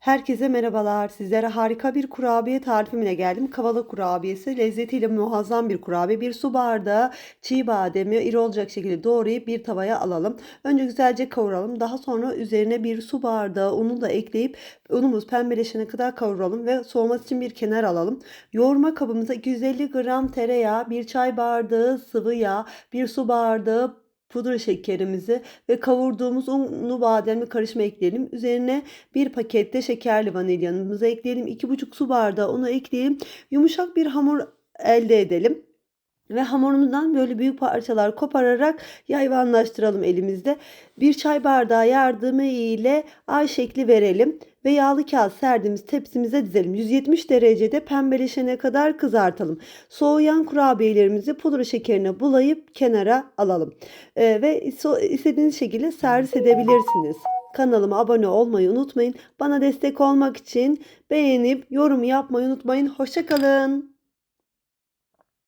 Herkese merhabalar. Sizlere harika bir kurabiye tarifimle geldim. Kavala kurabiyesi lezzetiyle muazzam bir kurabiye. Bir su bardağı çiğ bademi iri olacak şekilde doğrayıp bir tavaya alalım. Önce güzelce kavuralım. Daha sonra üzerine bir su bardağı unu da ekleyip unumuz pembeleşene kadar kavuralım ve soğuması için bir kenar alalım. Yoğurma kabımıza 250 gram tereyağı, bir çay bardağı sıvı yağ, bir su bardağı pudra şekerimizi ve kavurduğumuz unlu bademli karışma ekleyelim. Üzerine bir pakette şekerli vanilyanımızı ekleyelim. 2,5 su bardağı unu ekleyelim. Yumuşak bir hamur elde edelim. Ve hamurumuzdan böyle büyük parçalar kopararak yayvanlaştıralım elimizde. Bir çay bardağı yardımı ile ay şekli verelim ve yağlı kağıt serdiğimiz tepsimize dizelim. 170 derecede pembeleşene kadar kızartalım. Soğuyan kurabiyelerimizi pudra şekerine bulayıp kenara alalım. Ee, ve istediğiniz şekilde servis edebilirsiniz. Kanalıma abone olmayı unutmayın. Bana destek olmak için beğenip yorum yapmayı unutmayın. Hoşçakalın.